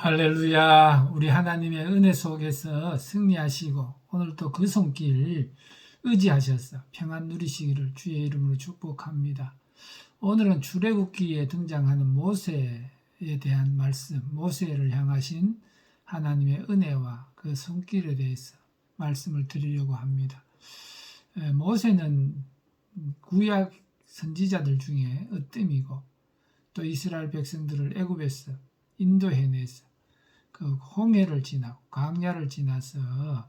할렐루야. 우리 하나님의 은혜 속에서 승리하시고 오늘도 그 손길 의지하셔서 평안 누리시기를 주의 이름으로 축복합니다. 오늘은 출애굽기에 등장하는 모세에 대한 말씀, 모세를 향하신 하나님의 은혜와 그 손길에 대해서 말씀을 드리려고 합니다. 에, 모세는 구약 선지자들 중에 으뜸이고 또 이스라엘 백성들을 애굽에서 인도해내서 그 홍해를 지나고 광야를 지나서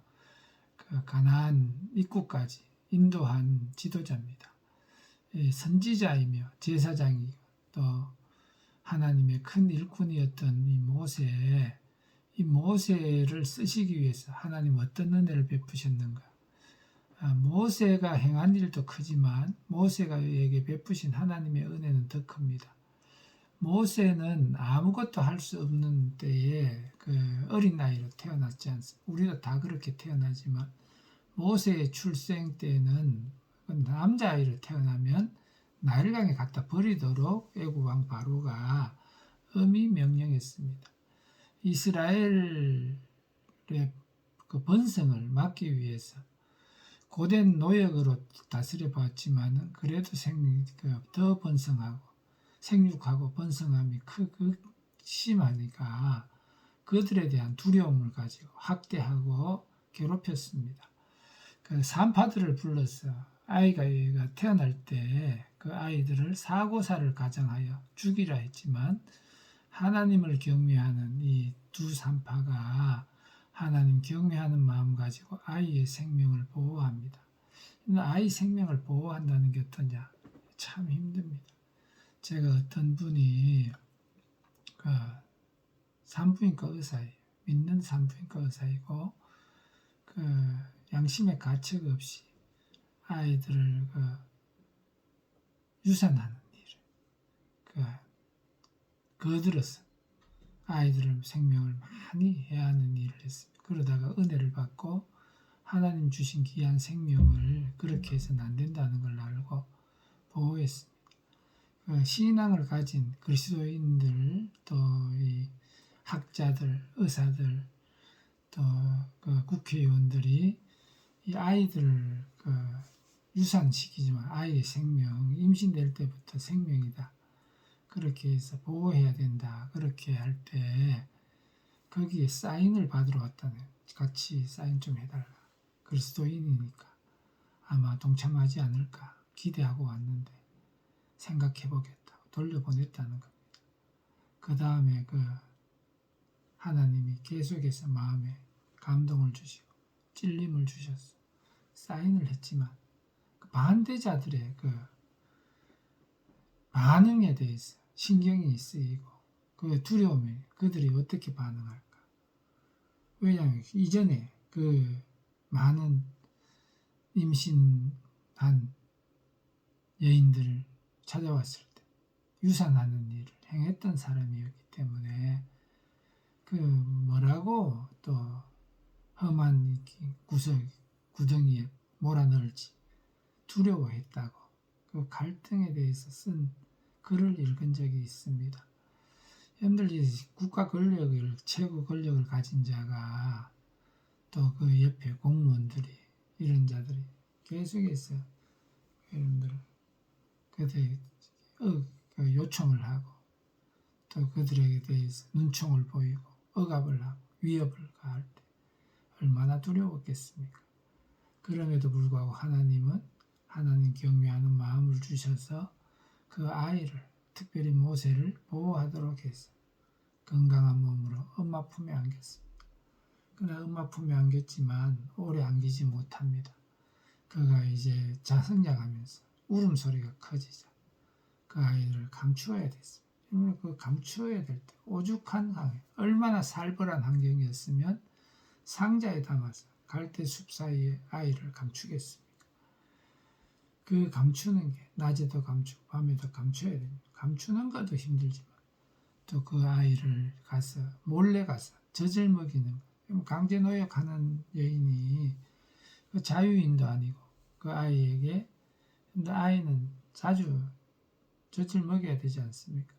그 가나안 입구까지 인도한 지도자입니다. 예, 선지자이며 제사장이고 또 하나님의 큰 일꾼이었던 이 모세, 이 모세를 쓰시기 위해서 하나님 어떤 은혜를 베푸셨는가? 아, 모세가 행한 일도 크지만 모세가에게 베푸신 하나님의 은혜는 더 큽니다. 모세는 아무것도 할 수 없는 때에 그 어린 나이로 태어났지 않습니까? 우리도 다 그렇게 태어나지만 모세의 출생 때는 그 남자아이로 태어나면 나일강에 갖다 버리도록 애굽 왕 바로가 엄히 명령했습니다. 이스라엘의 그 번성을 막기 위해서 고된 노역으로 다스려 봤지만은 그래도 생 더 번성하고 생육하고 번성함이 크고 심하니까 그들에 대한 두려움을 가지고 학대하고 괴롭혔습니다. 그 산파들을 불러서 아이가 태어날 때 그 아이들을 사고사를 가정하여 죽이라 했지만 하나님을 경외하는 이 두 산파가 하나님 경외하는 마음 가지고 아이의 생명을 보호합니다. 아이 생명을 보호한다는 게 어떠냐? 참 힘듭니다. 제가 어떤 분이 그 산부인과 의사예요. 믿는 산부인과 의사이고 그 양심의 가책 없이 아이들을 그 유산하는 일을 그 거들어서 아이들을 생명을 많이 해야 하는 일을 했습니다. 그러다가 은혜를 받고 하나님 주신 귀한 생명을 그렇게 해서는 안 된다는 걸 알고 보호했습니다. 그 신앙을 가진 그리스도인들 또이 학자들, 의사들, 또 그 국회의원들이 이 아이들을 그 유산시키지만 아이의 생명, 임신될 때부터 생명이다. 그렇게 해서 보호해야 된다. 그렇게 할 때 거기에 사인을 받으러 왔다네. 같이 사인 좀 해달라. 그리스도인이니까 아마 동참하지 않을까 기대하고 왔는데 생각해 보겠다. 돌려보냈다는 겁니다. 그 다음에 그 하나님이 계속해서 마음에 감동을 주시고 찔림을 주셨어. 사인을 했지만 그 반대자들의 그 반응에 대해서 신경이 쓰이고 그 두려움이 그들이 어떻게 반응할까? 왜냐하면 이전에 그 많은 임신한 여인들을 찾아왔을 때 유산하는 일을 행했던 사람이었기 때문에 그 뭐라고 또 험한 구석 구덩이에 몰아넣을지 두려워했다고 그 갈등에 대해서 쓴 글을 읽은 적이 있습니다. 여러분들 국가 권력을 최고 권력을 가진 자가 또 그 옆에 공무원들이 이런 자들이 계속해서 여러분들 그들이 어, 그 요청을 하고 또 그들에게 대해서 눈총을 보이고 억압을 하고 위협을 가할 때 얼마나 두려웠겠습니까? 그럼에도 불구하고 하나님은 하나님 경외하는 마음을 주셔서 그 아이를 특별히 모세를 보호하도록 해서 건강한 몸으로 엄마 품에 안겼습니다. 그러나 엄마 품에 안겼지만 오래 안기지 못합니다. 그가 이제 자성장하면서 울음소리가 커지자 그 아이를 감추어야 됐습니다. 그 감추어야 될 때 오죽한 환경, 얼마나 살벌한 환경이었으면 상자에 담아서 갈대 숲 사이에 아이를 감추겠습니까? 그 감추는 게 낮에도 감추고 밤에도 감춰야 됩니다. 감추는 것도 힘들지만 또 그 아이를 가서 몰래 가서 젖을 먹이는 강제 노역하는 여인이 그 자유인도 아니고 그 아이에게 근데 아이는 자주 젖을 먹여야 되지 않습니까?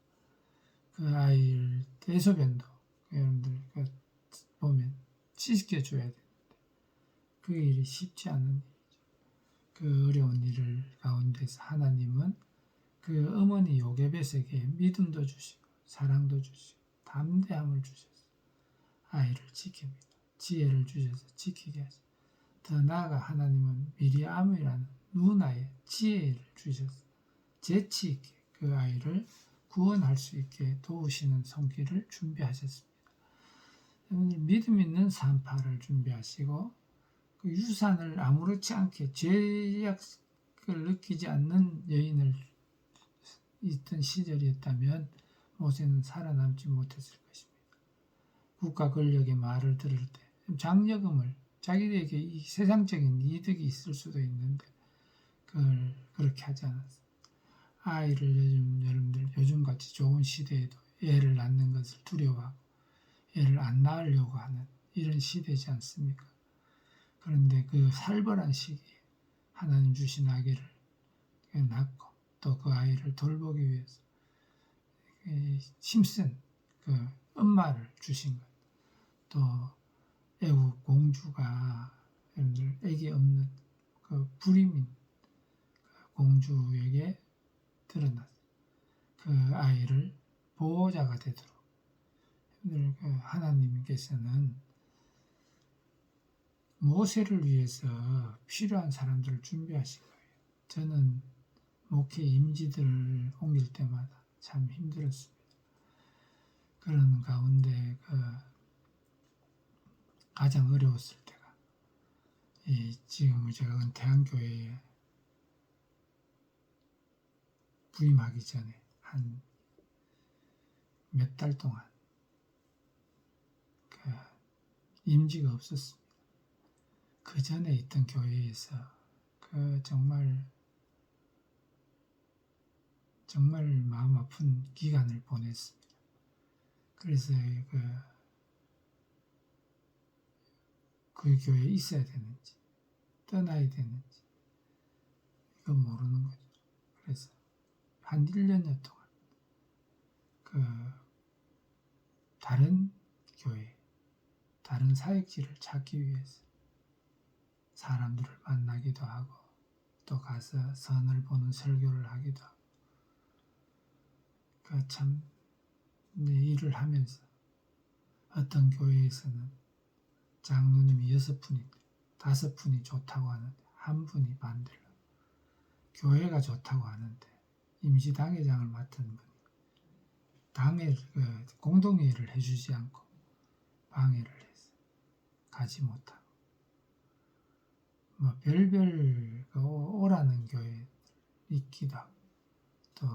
그 아이를 대소변도 여러분들 씻겨줘야 되는데 그 일이 쉽지 않은 일이죠. 그 어려운 일을 가운데서 하나님은 그 어머니 요게벳에게 믿음도 주시고 사랑도 주시고 담대함을 주셔서 아이를 지킵니다. 지혜를 주셔서 지키게 하시고 더 나아가 하나님은 미리암이라는 누나의 지혜를 주셔서 재치 있게 그 아이를 구원할 수 있게 도우시는 손길을 준비하셨습니다. 여러분들 믿음 있는 산파를 준비하시고 그 유산을 아무렇지 않게 죄악을 느끼지 않는 여인을 있던 시절이었다면 모세는 살아남지 못했을 것입니다. 국가 권력의 말을 들을 때 장려금을 자기에게 이 세상적인 이득이 있을 수도 있는데 그걸 그렇게 하지 않았어요. 아이를 요즘 여러 요즘같이 좋은 시대에도 애를 낳는 것을 두려워하고 애를 안 낳으려고 하는 이런 시대지 않습니까? 그런데 그 살벌한 시기에 하나님 주신 아기를 낳고 또 그 아이를 돌보기 위해서 힘쓴 그 엄마를 주신 것. 또 애국 공주가 여러분들 애기 없는 그 불임인 그 공주에게 드러났어요. 그 아이를 보호자가 되도록 그 하나님께서는 모세를 위해서 필요한 사람들을 준비하신 거예요. 저는 목회 임지들을 옮길 때마다 참 힘들었습니다. 그런 가운데 그 가장 어려웠을 때가 이 지금 제가 은퇴한 교회에 부임하기 전에 한 몇 달 동안 그 임지가 없었습니다. 그 전에 있던 교회에서 그 정말 정말 마음 아픈 기간을 보냈습니다. 그래서 그, 그 교회에 있어야 되는지 떠나야 되는지 이거 모르는 거죠. 그래서 한 1년여 동안 그 다른 교회, 다른 사역지를 찾기 위해서 사람들을 만나기도 하고 또 가서 선을 보는 설교를 하기도 하고 그참 일을 하면서 어떤 교회에서는 장로님이 여섯 분이 다섯 분이 좋다고 하는데 한 분이 반대로 교회가 좋다고 하는데 임시 당회장을 맡은 분이 당회 그 공동회의를 해주지 않고 방해를 해서 가지 못하고 뭐 별별 그 오라는 교회 있기도 하고 또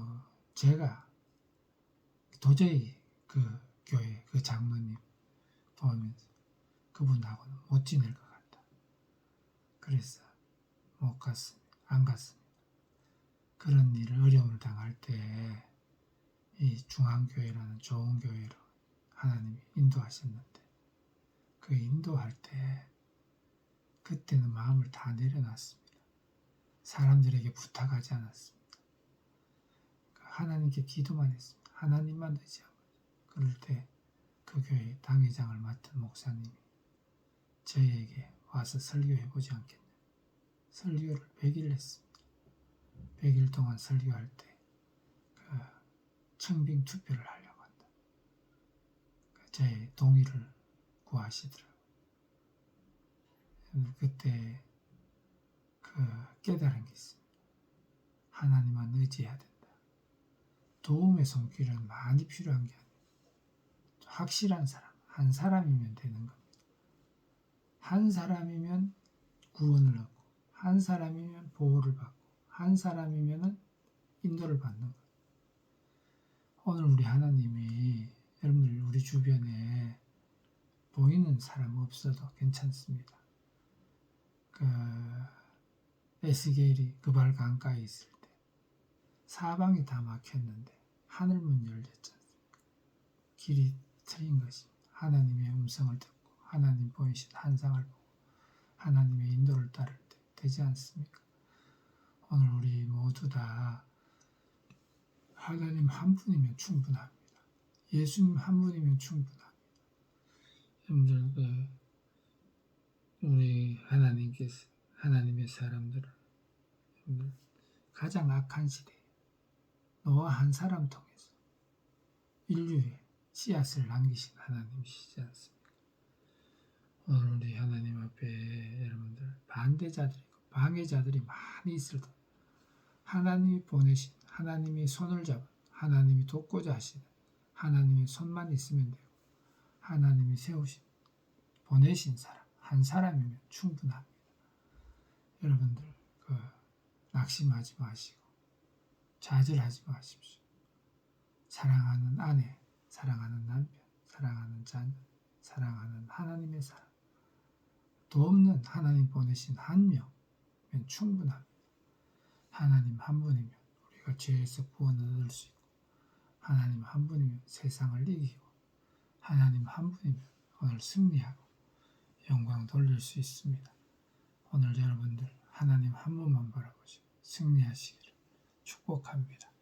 제가 도저히 그 교회 그 장로님 보면서 그분하고는 못 지낼 것 같다. 그래서 못 갔습니다. 안 갔습니다. 그런 일을 이 중앙교회라는 좋은 교회로 하나님이 인도하셨는데 그 인도할 때 그때는 마음을 다 내려놨습니다. 사람들에게 부탁하지 않았습니다. 하나님께 기도만 했습니다. 하나님만 의지하고 그럴 때 그 교회 당회장을 맡은 목사님이 저에게 와서 설교해 보지 않겠냐. 설교를 100일 했습니다. 100일 동안 설교할 때그 청빙 투표를 하려고 한다. 그제 동의를 구하시더라고요. 그때 그 깨달은 게 있습니다. 하나님만 의지해야 된다. 도움의 손길은 많이 필요한 게 아니에요. 확실한 사람, 한 사람이면 되는 겁니다. 한 사람이면 구원을 얻고, 한 사람이면 보호를 받고, 한 사람이면은 인도를 받는 것. 오늘 우리 하나님이 여러분들 우리 주변에 보이는 사람 없어도 괜찮습니다. 그 에스겔이 그발 강가에 있을 때 사방이 다 막혔는데 하늘 문 열렸지 않습니까? 길이 트인 것입니다. 하나님의 음성을 듣고 하나님 보이신 한상을 보고 하나님의 인도를 따를 때 되지 않습니까? 오늘 우리 모두 다 하나님 한 분이면 충분합니다. 예수님 한 분이면 충분합니다. 여러분들 그 우리 하나님께서 하나님의 사람들을 가장 악한 시대에 노아 한 사람 통해서 인류에 씨앗을 남기신 하나님이시지 않습니까? 오늘 우리 하나님 앞에 여러분들 반대자들이고 방해자들이 많이 있을 때 하나님이 보내신 하나님이 손을 잡은 하나님이 돕고자 하시는 하나님의 손만 있으면 되고 하나님이 세우신 보내신 사람 한 사람이면 충분합니다. 여러분들 그 낙심하지 마시고 좌절하지 마십시오. 사랑하는 아내, 사랑하는 남편, 사랑하는 자녀, 사랑하는 하나님의 사람 도없는 하나님 보내신 한 명면 충분합니다. 하나님 한 분이면 죄에서 구원을 얻을 수 있고 하나님 한 분이면 세상을 이기고 하나님 한 분이면 오늘 승리하고 영광 돌릴 수 있습니다. 오늘 여러분들 하나님 한 분만 바라보시고 승리하시기를 축복합니다.